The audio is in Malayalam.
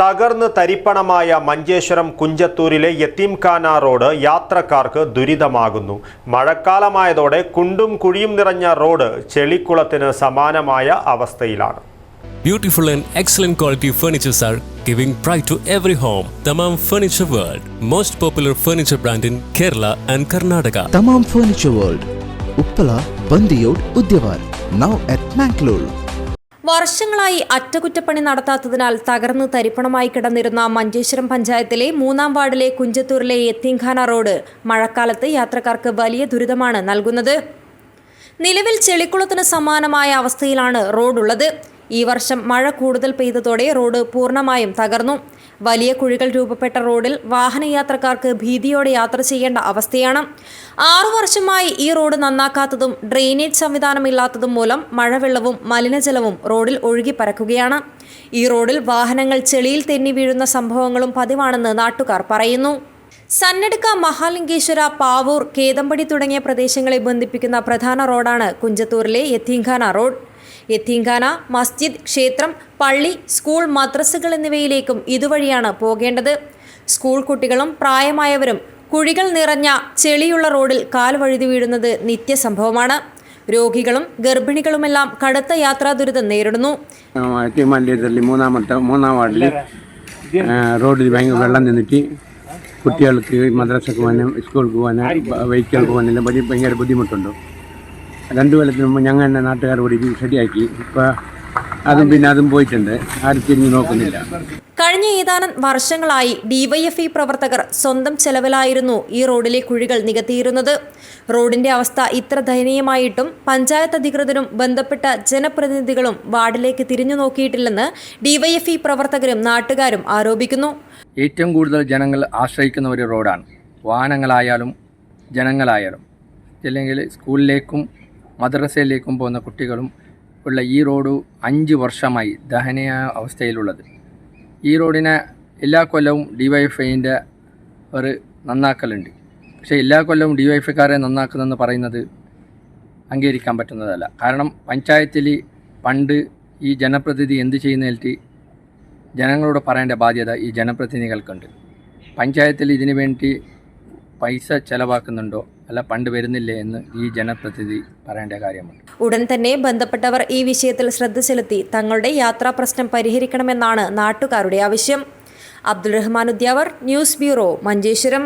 തകർന്ന് തരിപ്പണമായ മഞ്ചേശ്വരം കുഞ്ചത്തൂരിലെ യത്തീംഖാന റോഡ് യാത്രക്കാർക്ക് ദുരിതമാകുന്നു. മഴക്കാലമായതോടെ കുണ്ടും കുഴിയും നിറഞ്ഞ റോഡ് ചെളിക്കുളത്തിന് സമാനമായ അവസ്ഥയിലാണ്. Beautiful and excellent quality furnitures are giving pride to every home Thamam furniture world most popular furniture brand in Kerala and Karnataka Thamam furniture world Uppala Bandiyod Udyavar now at Mangalore വർഷങ്ങളായി അറ്റകുറ്റപ്പണി നടത്താത്തതിനാൽ തകർന്ന് തരിപ്പണമായി കിടന്നിരുന്ന മഞ്ചേശ്വരം പഞ്ചായത്തിലെ മൂന്നാം വാർഡിലെ കുഞ്ചത്തൂരിലെ യത്തീംഖാന റോഡ് മഴക്കാലത്ത് യാത്രക്കാർക്ക് വലിയ ദുരിതമാണ് നൽകുന്നത്. നിലവിൽ ചെളിക്കുളത്തിന് സമാനമായ അവസ്ഥയിലാണ് റോഡുള്ളത്. ഈ വർഷം മഴ കൂടുതൽ പെയ്തതോടെ റോഡ് പൂർണമായും തകർന്നു. വലിയ കുഴികൾ രൂപപ്പെട്ട റോഡിൽ വാഹനയാത്രക്കാർക്ക് ഭീതിയോടെ യാത്ര ചെയ്യേണ്ട അവസ്ഥയാണ്. ആറു വർഷമായി ഈ റോഡ് നന്നാക്കാത്തതും ഡ്രെയിനേജ് സംവിധാനമില്ലാത്തതും മൂലം മഴവെള്ളവും മലിനജലവും റോഡിൽ ഒഴുകി പരക്കുകയാണ്. ഈ റോഡിൽ വാഹനങ്ങൾ ചെളിയിൽ തെന്നി വീഴുന്ന സംഭവങ്ങളും പതിവാണെന്ന് നാട്ടുകാർ പറയുന്നു. സന്നടുക്ക മഹാലിംഗേശ്വര പാവൂർ കേതമ്പടി തുടങ്ങിയ പ്രദേശങ്ങളെ ബന്ധിപ്പിക്കുന്ന പ്രധാന റോഡാണ് കുഞ്ചത്തൂരിലെ യത്തീംഖാന റോഡ്. യത്തീംഖാന മസ്ജിദ് ക്ഷേത്രം പള്ളി സ്കൂൾ മദ്രസകൾ എന്നിവയിലേക്കും ഇതുവഴിയാണ് പോകേണ്ടത്. സ്കൂൾ കുട്ടികളും പ്രായമായവരും കുഴികൾ നിറഞ്ഞ ചെളിയുള്ള റോഡിൽ കാൽ വഴുതി വീഴുന്നത് നിത്യസംഭവമാണ്. രോഗികളും ഗർഭിണികളുമെല്ലാം കടുത്ത യാത്രാ ദുരിതം നേരിടുന്നു. റോഡിൽ ഭയങ്കര വെള്ളം നിന്നിട്ട് കുട്ടികൾക്ക് മദ്രസക്ക് പോകാനും സ്കൂൾക്ക് പോകാനും വെഹിക്കിൾ പോകാനെല്ലാം ഭയങ്കര ബുദ്ധിമുട്ടുണ്ട്. രണ്ടു കൊല്ലത്തിന് മുമ്പ് ഞങ്ങൾ തന്നെ നാട്ടുകാർ കൂടി ഇത് ശരിയാക്കി. ഇപ്പം അതും പിന്നെ അതും പോയിട്ടുണ്ട്. ആരും തിരിഞ്ഞു നോക്കുന്നില്ല. കഴിഞ്ഞ ഏതാനും വർഷങ്ങളായി ഡിവൈഎഫ്ഇ പ്രവർത്തകർ സ്വന്തം ചെലവിലായിരുന്നു ഈ റോഡിലെ കുഴികൾ നികത്തിയിരുന്നത്. റോഡിന്റെ അവസ്ഥ ഇത്ര ദയനീയമായിട്ടും പഞ്ചായത്ത് അധികൃതരും ബന്ധപ്പെട്ട ജനപ്രതിനിധികളും വാർഡിലേക്ക് തിരിഞ്ഞു നോക്കിയിട്ടില്ലെന്ന് ഡിവൈഎഫ്ഇ പ്രവർത്തകരും നാട്ടുകാരും ആരോപിക്കുന്നു. ഏറ്റവും കൂടുതൽ ജനങ്ങൾ ആശ്രയിക്കുന്ന ഒരു റോഡാണ്. വാഹനങ്ങളായാലും ജനങ്ങളായാലും. അല്ലെങ്കിൽ സ്കൂളിലേക്കും മദ്രസയിലേക്കും പോകുന്ന കുട്ടികളും ഉള്ള ഈ റോഡ് അഞ്ച് വർഷമായി ദഹനീയ അവസ്ഥയിലുള്ളത്. ഈ റോഡിനെ എല്ലാ കൊല്ലവും ഡിവൈഎഫ്ഐന്റെ ഒരു നന്നാക്കലുണ്ട്. പക്ഷേ എല്ലാ കൊല്ലവും ഡിവൈഎഫ്ഐക്കാരെ നന്നാക്കുന്നെന്ന് പറയുന്നത് അംഗീകരിക്കാൻ പറ്റുന്നതല്ല. കാരണം പഞ്ചായത്തിൽ പണ്ട് ഈ ജനപ്രതിനിധി എന്ത് ചെയ്യുന്നതിൽ ജനങ്ങളോട് പറയേണ്ട ബാധ്യത ഈ ജനപ്രതിനിധികൾക്കുണ്ട്. പഞ്ചായത്തിൽ ഇതിനു വേണ്ടി പൈസ ചെലവാക്കുന്നുണ്ടോ? അല്ല പണ്ട് വരുന്നില്ലേ എന്ന് ഈ ജനപ്രതിനിധി പറയേണ്ട കാര്യമുണ്ട്. ഉടൻ തന്നെ ബന്ധപ്പെട്ടവർ ഈ വിഷയത്തിൽ ശ്രദ്ധ ചെലുത്തി തങ്ങളുടെ യാത്രാ പ്രശ്നം പരിഹരിക്കണമെന്നാണ് നാട്ടുകാരുടെ ആവശ്യം. Abdul Rahman Udyavar news bureau Manjeshwaram.